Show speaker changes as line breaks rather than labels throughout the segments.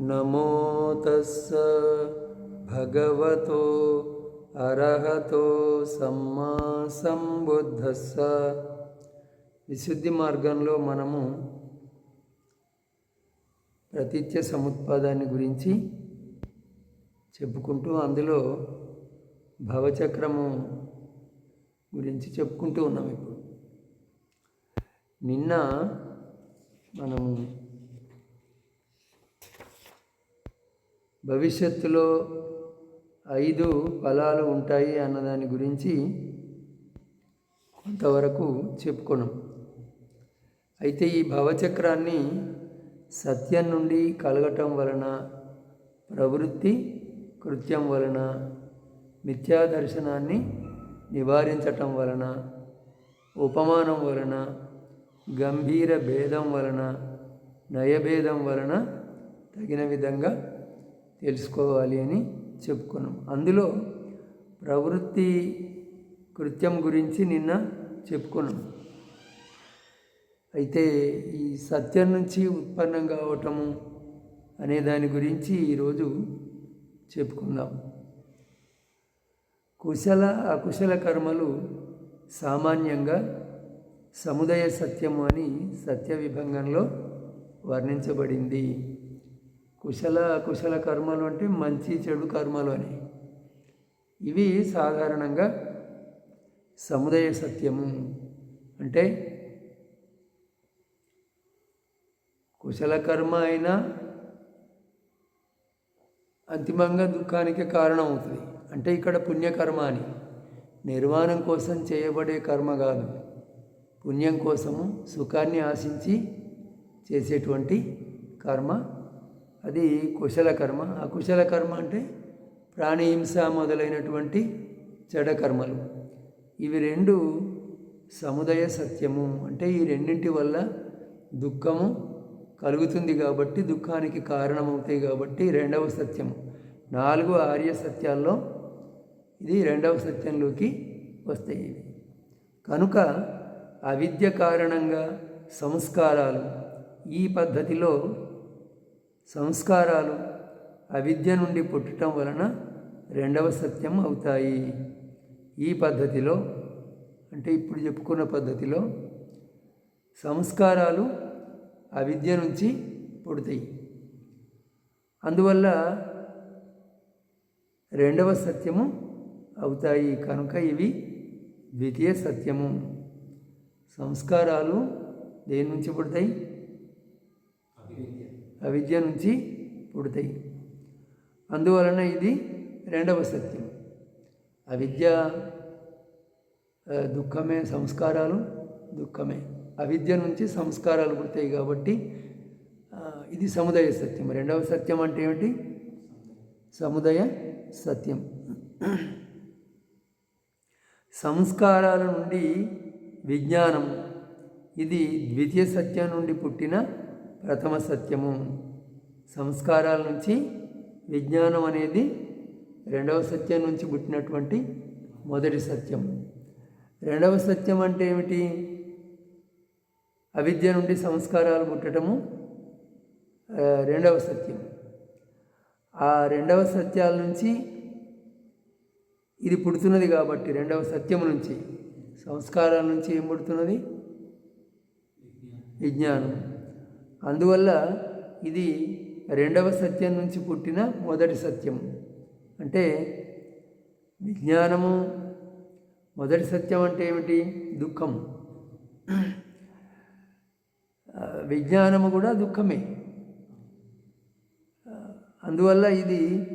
నమో తస్స భగవతో అర్హతో సమ్మా సంబుద్ధస్స విశుద్ధి మార్గంలో మనము ప్రతిత్య సముత్పాదాన్ని గురించి చెప్పుకుంటూ అందులో భవచక్రము గురించి చెప్పుకుంటూ ఉన్నాం ఇప్పుడు. నిన్న మనము భవిష్యత్తులో ఐదు ఫలాలు ఉంటాయి అన్నదాని గురించి కొంతవరకు చెప్పుకున్నాం. అయితే ఈ భవచక్రాన్ని సత్యం నుండి కలగటం వలన ప్రవృత్తి కృత్యం వలన మిథ్యాదర్శనాన్ని నివారించటం వలన ఉపమానం వలన గంభీర భేదం వలన నయభేదం వలన తగిన విధంగా తెలుసుకోవాలి అని చెప్పుకున్నాం. అందులో ప్రవృత్తి కృత్యం గురించి నిన్న చెప్పుకున్నాం. అయితే ఈ సత్యం నుంచి ఉత్పన్నం కావటము అనే దాని గురించి ఈరోజు చెప్పుకుందాం. కుశల అకుశల కర్మలు సామాన్యంగా సముదయ సత్యము అని సత్య విభంగంలో వర్ణించబడింది. కుశల కుశల కర్మలు అంటే మంచి చెడు కర్మలు అని. ఇవి సాధారణంగా సముదయ సత్యము. అంటే కుశల కర్మ అయినా అంతిమంగా దుఃఖానికి కారణం అవుతుంది అంటే ఇక్కడ పుణ్యకర్మ అని. నిర్వాణం కోసం చేయబడే కర్మ కాదు. పుణ్యం కోసము సుఖాన్ని ఆశించి చేసేటువంటి కర్మ అది కుశల కర్మ. అకుశల కర్మ అంటే ప్రాణిహింస మొదలైనటువంటి చెడ కర్మలు. ఇవి రెండు సముదయ సత్యము. అంటే ఈ రెండింటి వల్ల దుఃఖము కలుగుతుంది కాబట్టి దుఃఖానికి కారణమవుతాయి కాబట్టి రెండవ సత్యం నాలుగు ఆర్య సత్యాల్లో ఇది రెండవ సత్యంలోకి వస్తాయి ఇవి. కనుక అవిద్య కారణంగా సంస్కారాలు ఈ పద్ధతిలో సంస్కారాలు అవిద్య నుండి పుట్టడం వలన రెండవ సత్యం అవుతాయి. ఈ పద్ధతిలో అంటే ఇప్పుడు చెప్పుకున్న పద్ధతిలో సంస్కారాలు అవిద్య నుంచి పుడతాయి. అందువల్ల రెండవ సత్యము అవుతాయి. కనుక ఇవి ద్వితీయ సత్యము. సంస్కారాలు దేని నుంచి పుడతాయి? అవిద్య నుంచి పుడతాయి. అందువలన ఇది రెండవ సత్యం. అవిద్య దుఃఖమే సంస్కారాలు దుఃఖమే. అవిద్య నుంచి సంస్కారాలు పుడతాయి కాబట్టి ఇది సముదయ సత్యం. రెండవ సత్యం అంటే ఏమిటి? సముదయ సత్యం. సంస్కారాల నుండి విజ్ఞానం ఇది ద్వితీయ సత్యం నుండి పుట్టిన ప్రథమ సత్యము. సంస్కారాల నుంచి విజ్ఞానం అనేది రెండవ సత్యం నుంచి పుట్టినటువంటి మొదటి సత్యం. రెండవ సత్యం అంటే ఏమిటి? అవిద్య నుండి సంస్కారాలు పుట్టడము రెండవ సత్యం. ఆ రెండవ సత్యాల నుంచి ఇది పుడుతున్నది కాబట్టి రెండవ సత్యం నుంచి. సంస్కారాల నుంచి ఏం పుడుతున్నది? విజ్ఞానం. అందువల్ల ఇది రెండవ సత్యం నుంచి పుట్టిన మొదటి సత్యం. అంటే విజ్ఞానము మొదటి సత్యం అంటే ఏమిటి? దుఃఖం. విజ్ఞానము కూడా దుఃఖమే. అందువల్ల ఇది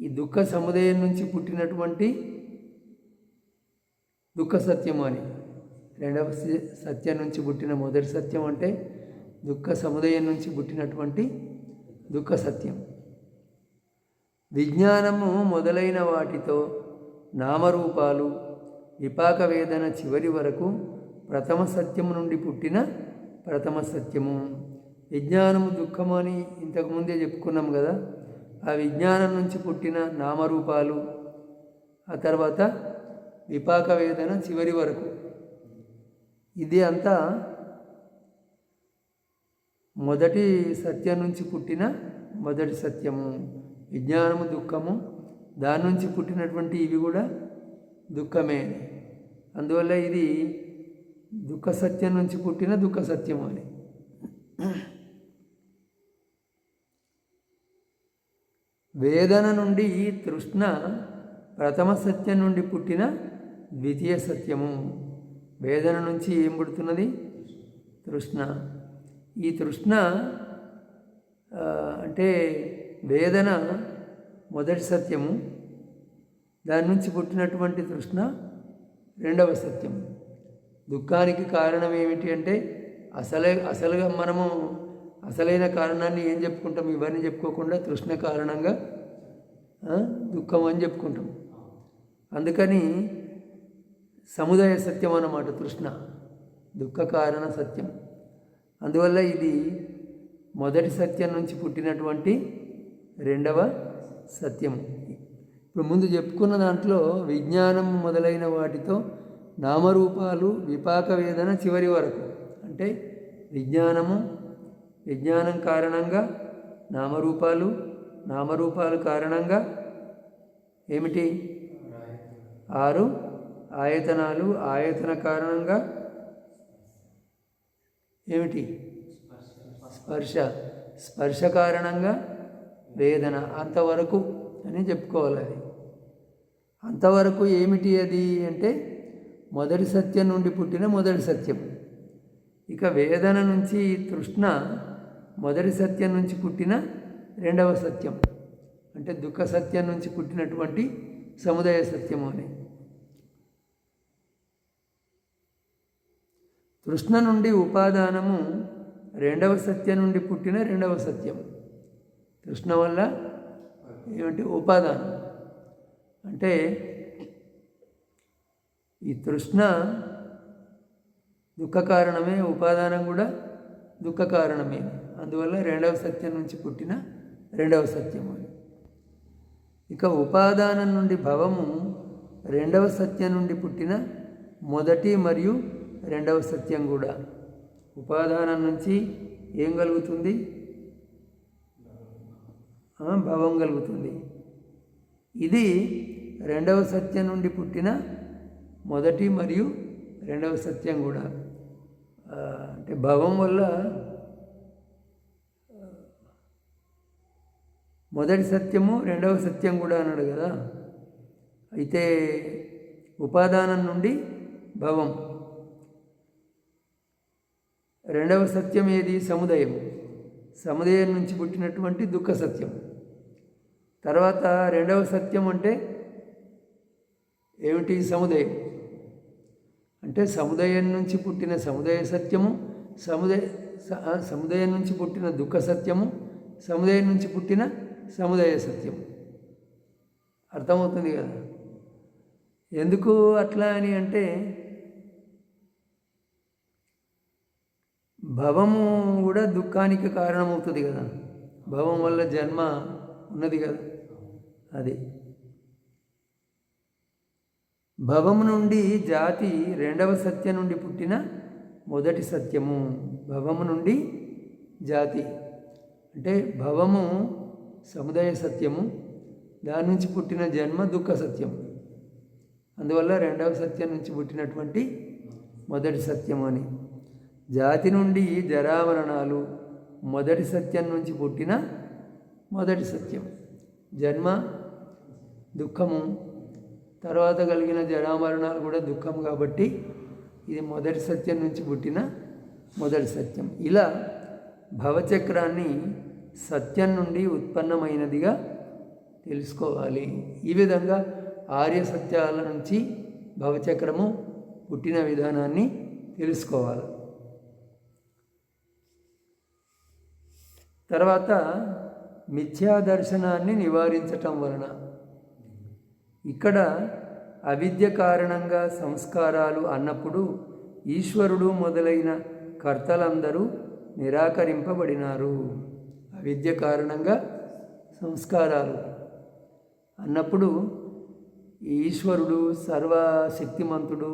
ఈ దుఃఖ సముదయం నుంచి పుట్టినటువంటి దుఃఖ సత్యం అని. రెండవ సత్యం నుంచి పుట్టిన మొదటి సత్యం అంటే దుఃఖ సముదయం నుంచి పుట్టినటువంటి దుఃఖ సత్యం. విజ్ఞానము మొదలైన వాటితో నామరూపాలు విపాక వేదన చివరి వరకు ప్రథమ సత్యము నుండి పుట్టిన ప్రథమ సత్యము. విజ్ఞానము దుఃఖము అని ఇంతకుముందే చెప్పుకున్నాం కదా. ఆ విజ్ఞానం నుంచి పుట్టిన నామరూపాలు ఆ తర్వాత విపాక వేదన చివరి వరకు. ఇది అంతా మొదటి సత్యం నుంచి పుట్టిన మొదటి సత్యము. విజ్ఞానము దుఃఖము. దాని నుంచి పుట్టినటువంటి ఇవి కూడా దుఃఖమే. అందువల్ల ఇది దుఃఖ సత్యం నుంచి పుట్టిన దుఃఖ సత్యము అని. వేదన నుండి తృష్ణ ప్రథమ సత్యం నుండి పుట్టిన ద్వితీయ సత్యము. వేదన నుంచి ఏం పుడుతున్నది? తృష్ణ. ఈ తృష్ణ అంటే వేదన మొదటి సత్యము దాని నుంచి పుట్టినటువంటి తృష్ణ రెండవ సత్యం దుఃఖానికి కారణం ఏమిటి అంటే అసలే అసలుగా మనము అసలైన కారణాన్ని ఏం చెప్పుకుంటాం? ఇవన్నీ చెప్పుకోకుండా తృష్ణ కారణంగా దుఃఖం అని చెప్పుకుంటాం. అందుకని సముదాయ సత్యం అన్నమాట తృష్ణ దుఃఖ కారణ సత్యం. అందువల్ల ఇది మొదటి సత్యం నుంచి పుట్టినటువంటి రెండవ సత్యం ఇప్పుడు ముందు చెప్పుకున్న దాంట్లో విజ్ఞానం మొదలైన వాటితో నామరూపాలు విపాక వేదన చివరి వరకు. అంటే విజ్ఞానము విజ్ఞానం కారణంగా నామరూపాలు నామరూపాలు కారణంగా ఏమిటి? ఆరు ఆయతనాలు ఆయతన కారణంగా ఏమిటి? స్పర్శ. స్పర్శ కారణంగా వేదన. అంతవరకు అని చెప్పుకోవాలి అది. అంతవరకు ఏమిటి అది అంటే మొదటి సత్యం నుండి పుట్టిన మొదటి సత్యం. ఇక వేదన నుంచి తృష్ణ మొదటి సత్యం నుంచి పుట్టిన రెండవ సత్యం. అంటే దుఃఖ సత్యం నుంచి పుట్టినటువంటి సముదాయ సత్యము అని. తృష్ణ నుండి ఉపాదానము రెండవ సత్యం నుండి పుట్టిన రెండవ సత్యం. తృష్ణ వల్ల ఏమిటి ఉపాదానం. అంటే ఈ తృష్ణ దుఃఖ కారణమే ఉపాదానం కూడా దుఃఖ కారణమే. అందువల్ల రెండవ సత్యం నుంచి పుట్టిన రెండవ సత్యం ఇక ఉపాదానం నుండి భవము రెండవ సత్యం నుండి పుట్టిన మొదటి మరియు రెండవ సత్యం కూడా. ఉపాదానం నుంచి ఏం కలుగుతుంది? భావం భవం కలుగుతుంది. ఇది రెండవ సత్యం నుండి పుట్టిన మొదటి మరియు రెండవ సత్యం కూడా. అంటే భవం వల్ల మొదటి సత్యము రెండవ సత్యం కూడా అన్నాడు కదా. అయితే ఉపాదానం నుండి భవం. రెండవ సత్యం ఏది? సముదయం సముదయం నుంచి పుట్టినటువంటి దుఃఖ సత్యం. తర్వాత రెండవ సత్యం అంటే ఏమిటి? సముదయం. అంటే సముదయం నుంచి పుట్టిన సముదయ సత్యము సముదయ సముదయం నుంచి పుట్టిన దుఃఖ సత్యము సముదయం నుంచి పుట్టిన సముదయ సత్యం అర్థమవుతుంది కదా? ఎందుకు అట్లా అని అంటే భవము కూడా దుఃఖానికి కారణమవుతుంది కదా. భవం వల్ల జన్మ ఉన్నది కదా. అది. భవము నుండి జాతి రెండవ సత్యం నుండి పుట్టిన మొదటి సత్యము. భవము నుండి జాతి. అంటే భవము సముదాయ సత్యము దాని నుంచి పుట్టిన జన్మ దుఃఖ సత్యం అందువల్ల రెండవ సత్యం నుంచి పుట్టినటువంటి మొదటి సత్యం అని. జాతి నుండి జరావరణాలు మొదటి సత్యం నుంచి పుట్టిన మొదటి సత్యం. జన్మ దుఃఖము. తర్వాత కలిగిన జరామరణాలు కూడా దుఃఖం కాబట్టి ఇది మొదటి సత్యం నుంచి పుట్టిన మొదటి సత్యం. ఇలా భవచక్రాన్ని సత్యం నుండి ఉత్పన్నమైనదిగా తెలుసుకోవాలి. ఈ విధంగా ఆర్య సత్యాల నుంచి భవచక్రము పుట్టిన విధానాన్ని తెలుసుకోవాలి. తర్వాత మిథ్యా దర్శనాన్ని నివారించటం వలన. ఇక్కడ అవిద్య కారణంగా సంస్కారాలు అన్నప్పుడు ఈశ్వరుడు మొదలైన కర్తలందరూ నిరాకరింపబడినారు. అవిద్య కారణంగా సంస్కారాలు అన్నప్పుడు ఈశ్వరుడు సర్వశక్తిమంతుడు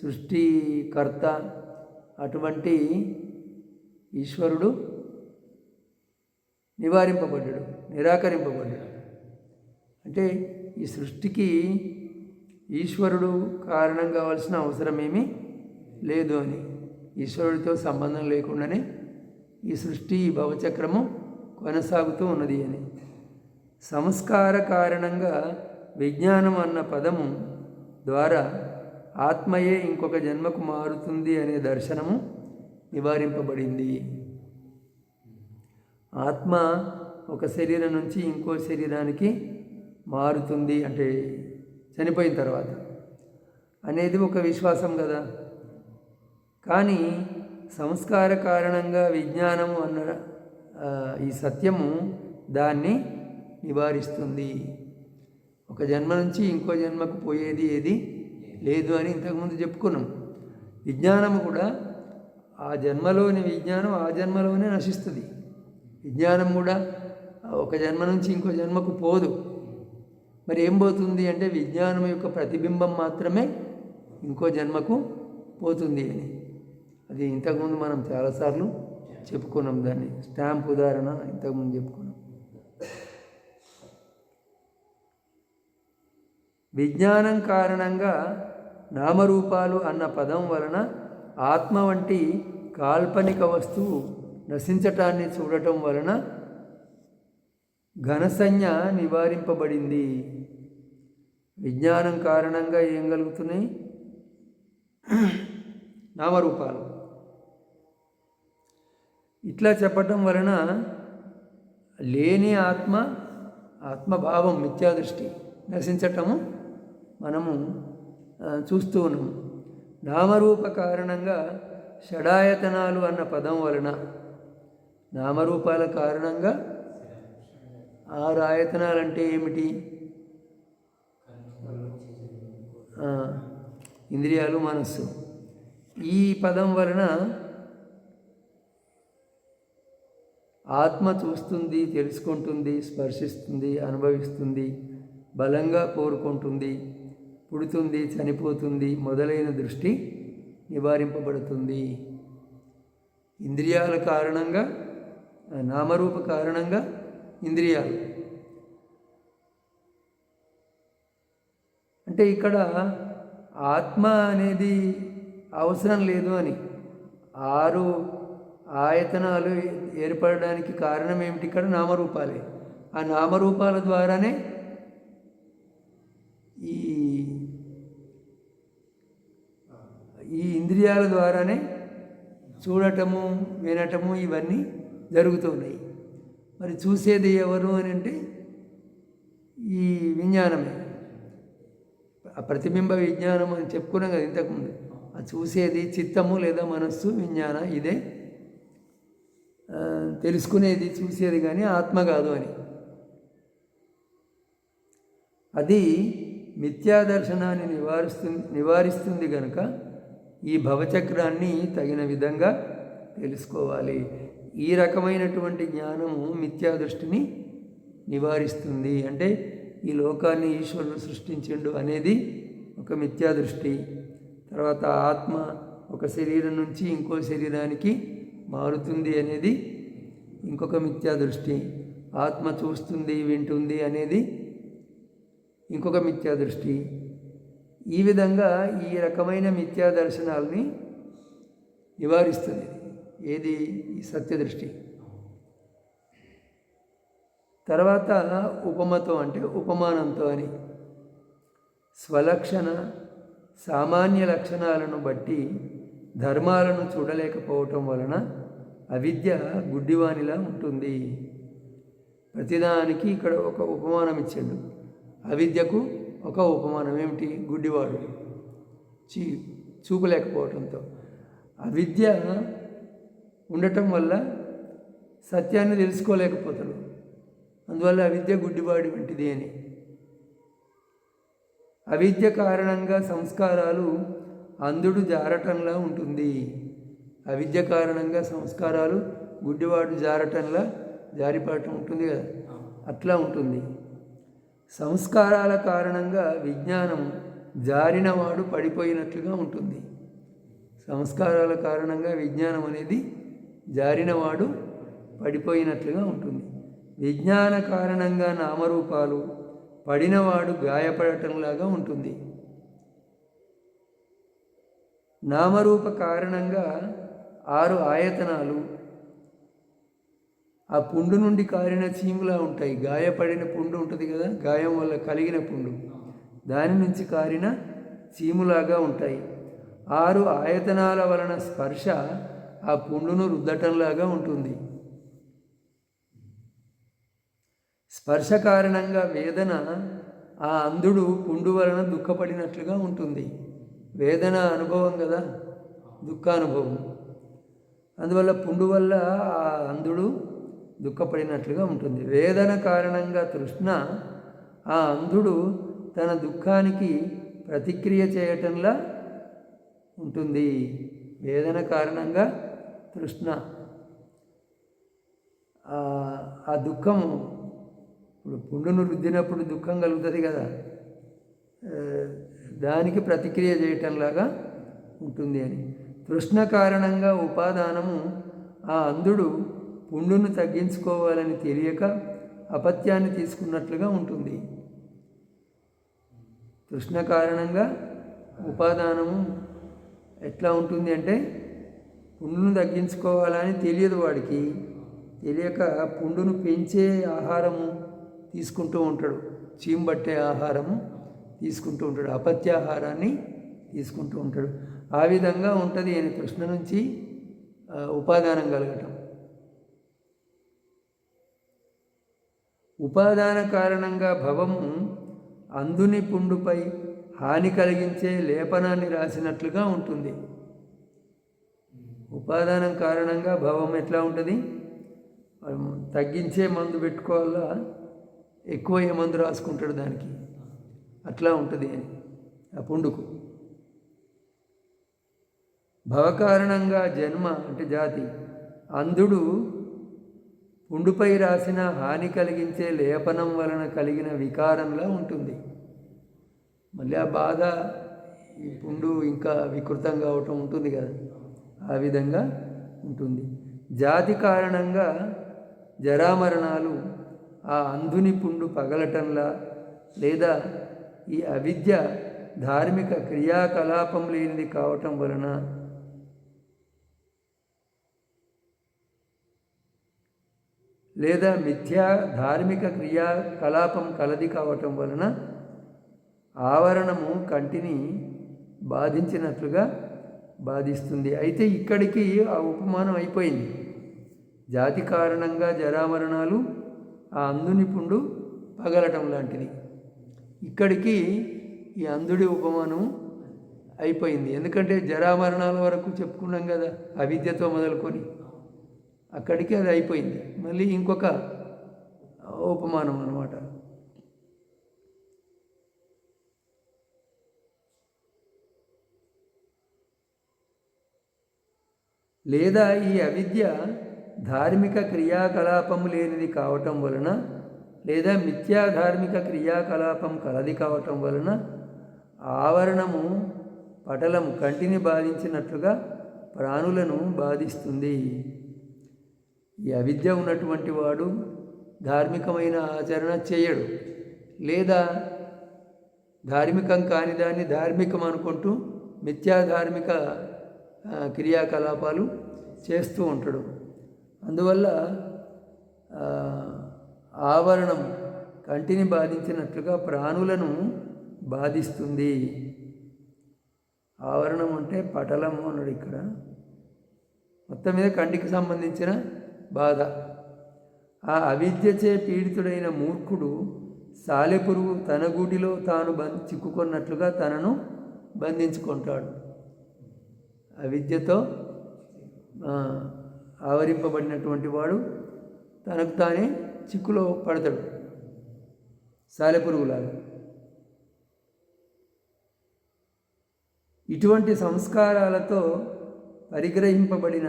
సృష్టికర్త అటువంటి ఈశ్వరుడు నివారింపబడ్డాడు నిరాకరింపబడ్డాడు. అంటే ఈ సృష్టికి ఈశ్వరుడు కారణం కావాల్సిన అవసరమేమీ లేదు అని. ఈశ్వరుడితో సంబంధం లేకుండానే ఈ సృష్టి ఈ భవచక్రము కొనసాగుతూ ఉన్నది అని. సంస్కార కారణంగా విజ్ఞానం అన్న పదము ద్వారా ఆత్మయే ఇంకొక జన్మకు మారుతుంది అనే దర్శనము నివారింపబడింది. ఆత్మ ఒక శరీరం నుంచి ఇంకో శరీరానికి మారుతుంది అంటే చనిపోయిన తర్వాత అనేది ఒక విశ్వాసం కదా. కానీ సంస్కార కారణంగా విజ్ఞానము అన్న ఈ సత్యము దాన్ని నివారిస్తుంది. ఒక జన్మ నుంచి ఇంకో జన్మకు పోయేది ఏది లేదు అని ఇంతకుముందు చెప్పుకున్నాం. విజ్ఞానము కూడా ఆ జన్మలోని విజ్ఞానం ఆ జన్మలోనే నశిస్తుంది. విజ్ఞానం కూడా ఒక జన్మ నుంచి ఇంకో జన్మకు పోదు. మరి ఏం పోతుంది అంటే విజ్ఞానం యొక్క ప్రతిబింబం మాత్రమే ఇంకో జన్మకు పోతుంది అని. అది ఇంతకుముందు మనం చాలాసార్లు చెప్పుకున్నాం దాన్ని. స్టాంప్ ఉదాహరణ ఇంతకుముందు చెప్పుకున్నాం. విజ్ఞానం కారణంగా నామరూపాలు అన్న పదం వలన ఆత్మ వంటి కాల్పనిక వస్తువు నశించటాన్ని చూడటం వలన ఘనసంజ్ఞ నివారింపబడింది. విజ్ఞానం కారణంగా ఏం కలుగుతున్నాయి? నామరూపాలు. ఇట్లా చెప్పటం వలన లేని ఆత్మ ఆత్మభావం మిథ్యాదృష్టి నశించటము మనము చూస్తూ ఉన్నాము. నామరూప కారణంగా షడాయతనాలు అన్న పదం వలన నామరూపాల కారణంగా ఆరు ఆయతనాలు అంటే ఏమిటి ఇంద్రియాలు మనస్సు. ఈ పదం వలన ఆత్మ చూస్తుంది తెలుసుకుంటుంది స్పర్శిస్తుంది అనుభవిస్తుంది బలంగా కోరుకుంటుంది పుడుతుంది చనిపోతుంది మొదలైన దృష్టి నివారింపబడుతుంది. ఇంద్రియాల కారణంగా నామరూప కారణంగా ఇంద్రియాలు. అంటే ఇక్కడ ఆత్మ అనేది అవసరం లేదు అని ఆరు ఆయతనాలు ఏర్పడడానికి కారణం ఏమిటి? ఇక్కడ నామరూపాలే. ఆ నామరూపాల ద్వారానే ఈ ఈ ఇంద్రియాల ద్వారానే చూడటము వినటము ఇవన్నీ జరుగుతున్నాయి. మరి చూసేది ఎవరు అని అంటే ఈ విజ్ఞానమే. ఆ ప్రతిబింబ విజ్ఞానం అని చెప్పుకున్నాం కదా ఇంతకుముందు. ఆ చూసేది చిత్తము లేదా మనస్సు విజ్ఞాన ఇదే. తెలుసుకునేది చూసేది కానీ ఆత్మ కాదు అని. అది మిథ్యా దర్శనాన్ని నివారిస్తుంది నివారిస్తుంది కనుక ఈ భవచక్రాన్ని తగిన విధంగా తెలుసుకోవాలి. ఈ రకమైనటువంటి జ్ఞానము మిథ్యా దృష్టిని నివారిస్తుంది. అంటే ఈ లోకాన్ని ఈశ్వరుడు సృష్టించిండు అనేది ఒక మిథ్యా దృష్టి. తర్వాత ఆత్మ ఒక శరీరం నుంచి ఇంకో శరీరానికి మారుతుంది అనేది ఇంకొక మిథ్యా దృష్టి. ఆత్మ చూస్తుంది వింటుంది అనేది ఇంకొక మిథ్యా దృష్టి. ఈ విధంగా ఈ రకమైన మిథ్యా దర్శనాల్ని నివారిస్తుంది. ఏది? ఈ సత్యదృష్టి. తర్వాత ఉపమతో అంటే ఉపమానంతో అని. స్వలక్షణ సామాన్య లక్షణాలను బట్టి ధర్మాలను చూడలేకపోవటం వలన అవిద్య గుడ్డివానిలా ఉంటుంది. ప్రతిదానికి ఇక్కడ ఒక ఉపమానం ఇచ్చాడు. అవిద్యకు ఒక ఉపమానం ఏమిటి? గుడ్డివాడు. చీ చూపలేకపోవటంతో. అవిద్య ఉండటం వల్ల సత్యాన్ని తెలుసుకోలేకపోతాడు. అందువల్ల అవిద్య గుడ్డివాడి వంటిది అని. అవిద్య కారణంగా సంస్కారాలు అంధుడు జారటంలా ఉంటుంది. అవిద్య కారణంగా సంస్కారాలు గుడ్డివాడు జారటంలా జారిపడటం ఉంటుంది కదా. అట్లా ఉంటుంది. సంస్కారాల కారణంగా విజ్ఞానం జారినవాడు పడిపోయినట్లుగా ఉంటుంది. సంస్కారాల కారణంగా విజ్ఞానం అనేది జారినవాడు పడిపోయినట్లుగా ఉంటుంది. విజ్ఞాన కారణంగా నామరూపాలు పడినవాడు గాయపడటంలాగా ఉంటుంది. నామరూప కారణంగా ఆరు ఆయతనాలు ఆ పుండు నుండి కారిన చీములా ఉంటాయి. గాయపడిన పుండు ఉంటుంది కదా గాయం వల్ల కలిగిన పుండు. దాని నుంచి కారిన చీములాగా ఉంటాయి. ఆరు ఆయతనాల వలన స్పర్శ ఆ పుండును రుద్దటంలాగా ఉంటుంది. స్పర్శ కారణంగా వేదన ఆ అంధుడు పుండు వలన దుఃఖపడినట్లుగా ఉంటుంది. వేదన అనుభవం కదా దుఃఖానుభవం. అందువల్ల పుండు వల్ల ఆ అంధుడు దుఃఖపడినట్లుగా ఉంటుంది. వేదన కారణంగా తృష్ణ ఆ అంధుడు తన దుఃఖానికి ప్రతిక్రియ చేయటంలా ఉంటుంది. వేదన కారణంగా కృష్ణ. ఆ దుఃఖం ఇప్పుడు పుండును రుద్దినప్పుడు దుఃఖం కలుగుతుంది కదా. దానికి ప్రతిక్రియ చేయటంలాగా ఉంటుంది అని. తృష్ణ కారణంగా ఉపాదానము ఆ అంధుడు పుండును తగ్గించుకోవాలని తెలియక అపత్యాన్ని తీసుకున్నట్లుగా ఉంటుంది. తృష్ణ కారణంగా ఉపాదానము ఎట్లా ఉంటుంది అంటే పుండును తగ్గించుకోవాలని తెలియదు వాడికి. తెలియక పుండును పెంచే ఆహారము తీసుకుంటూ ఉంటాడు. చీంబట్టే ఆహారము తీసుకుంటూ ఉంటాడు. అపత్యాహారాన్ని తీసుకుంటూ ఉంటాడు. ఆ విధంగా ఉంటుంది ఆయన కృష్ణ నుంచి ఉపాదానం కలగటం. ఉపాదాన కారణంగా భవము అందుని పుండుపై హాని కలిగించే లేపనాన్ని రాసినట్లుగా ఉంటుంది. ఉపాదానం కారణంగా భవం ఎట్లా ఉంటుంది? తగ్గించే మందు పెట్టుకోవాలా? ఎక్కువ ఏ మందు రాసుకుంటాడు దానికి? అట్లా ఉంటుంది ఆ పుండుకు. భవకారణంగా జన్మ అంటే జాతి. అంధుడు పుండుపై రాసిన హాని కలిగించే లేపనం వలన కలిగిన వికారంలా ఉంటుంది. మళ్ళీ ఆ బాధ ఈ పుండు ఇంకా వికృతం కావటం ఉంటుంది కదా. ఆ విధంగా ఉంటుంది. జాతి కారణంగా జరామరణాలు ఆ అంధుని పుండు పగలటంలా లేదా ఈ అవిద్య ధార్మిక క్రియాకలాపం లేనిది కావటం వలన లేదా మిథ్యా ధార్మిక క్రియాకలాపం కలది కావటం వలన ఆవరణము కంటిని బాధించినట్లుగా బాధిస్తుంది. అయితే ఇక్కడికి ఆ ఉపమానం అయిపోయింది. జాతి కారణంగా జరామరణాలు ఆ అందుని పుండు పగలటం లాంటిది. ఇక్కడికి ఈ అందుడి ఉపమానం అయిపోయింది. ఎందుకంటే జరామరణాల వరకు చెప్పుకున్నాం కదా అవిద్యతో మొదలుకొని. అక్కడికి అది అయిపోయింది. మళ్ళీ ఇంకొక ఉపమానం అనమాట లేదా ఈ అవిద్య ధార్మిక క్రియాకలాపం లేనిది కావటం వలన లేదా మిథ్యాధార్మిక క్రియాకలాపం కలది కావటం వలన ఆవరణము పటలము కంటిని బాధించినట్లుగా ప్రాణులను బాధిస్తుంది. ఈ అవిద్య ఉన్నటువంటి వాడు ధార్మికమైన ఆచరణ చేయడు లేదా ధార్మికం కాని దాన్ని ధార్మికం అనుకుంటూ మిథ్యాధార్మిక క్రియాకలాపాలు చేస్తూ ఉంటాడు. అందువల్ల ఆవరణం కంటిని బాధించినట్లుగా ప్రాణులను బాధిస్తుంది. ఆవరణం అంటే పటలము అన్నాడు ఇక్కడ. మొత్తం మీద కంటికి సంబంధించిన బాధ. ఆ అవిద్యచే పీడితుడైన మూర్ఖుడు సాలెపురుగు తన గూటిలో తాను బంధ చిక్కుకున్నట్లుగా తనను బంధించుకుంటాడు. అవిద్యతో ఆవరింపబడినటువంటి వాడు తనకు తానే చిక్కులో పడతాడు. సాలెపురుగులాగా ఇటువంటి సంస్కారాలతో పరిగ్రహింపబడిన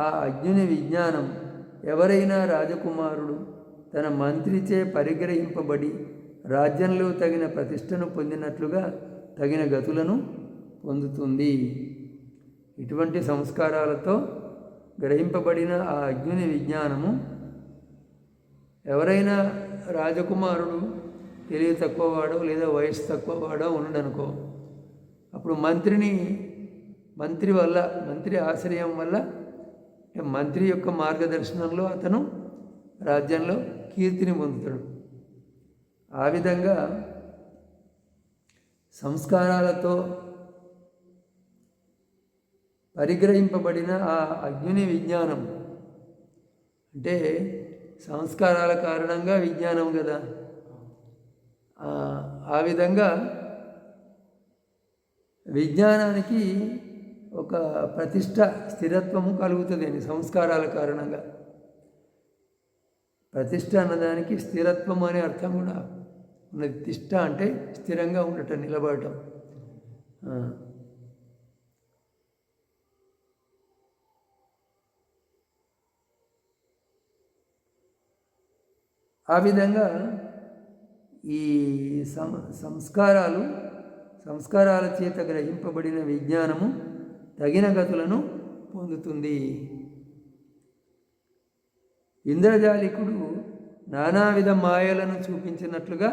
ఆ అజ్ఞుని విజ్ఞానం ఎవరైనా రాజకుమారుడు తన మంత్రిచే పరిగ్రహింపబడి రాజ్యంలో తగిన ప్రతిష్టను పొందినట్లుగా తగిన గతులను పొందుతుంది. ఇటువంటి సంస్కారాలతో గ్రహింపబడిన ఆ అగ్ని విజ్ఞానము ఎవరైనా రాజకుమారుడు తెలివి తక్కువ వాడో లేదా వయసు తక్కువ వాడో ఉన్నాడనుకో అప్పుడు మంత్రిని మంత్రి వల్ల మంత్రి ఆశ్రయం వల్ల మంత్రి యొక్క మార్గదర్శనంలో అతను రాజ్యంలో కీర్తిని పొందుతాడు. ఆ విధంగా సంస్కారాలతో పరిగ్రహింపబడిన ఆ అగ్ని విజ్ఞానం. అంటే సంస్కారాల కారణంగా విజ్ఞానం కదా. ఆ- విధంగా విజ్ఞానానికి ఒక ప్రతిష్ట స్థిరత్వము కలుగుతుంది అని సంస్కారాల కారణంగా. ప్రతిష్ట అన్నదానికి స్థిరత్వం అనే అర్థం కూడా ఉన్నది. తిష్ట అంటే స్థిరంగా ఉండటం నిలబడటం. ఆ విధంగా ఈ సం సంస్కారాలు సంస్కారాల చేత గ్రహింపబడిన విజ్ఞానము తగిన గతులను పొందుతుంది. ఇంద్రజాలికుడు నానావిధ మాయలను చూపించినట్లుగా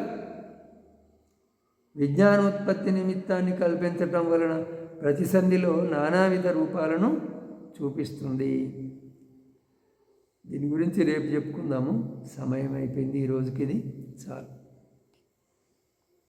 విజ్ఞానోత్పత్తి నిమిత్తాన్ని కల్పించటం వలన ప్రతిసంధిలో నానావిధ రూపాలను చూపిస్తుంది. దీని గురించి రేపు చెప్పుకుందాము. సమయం అయిపోయింది ఈ రోజుకి ఇది చాలు.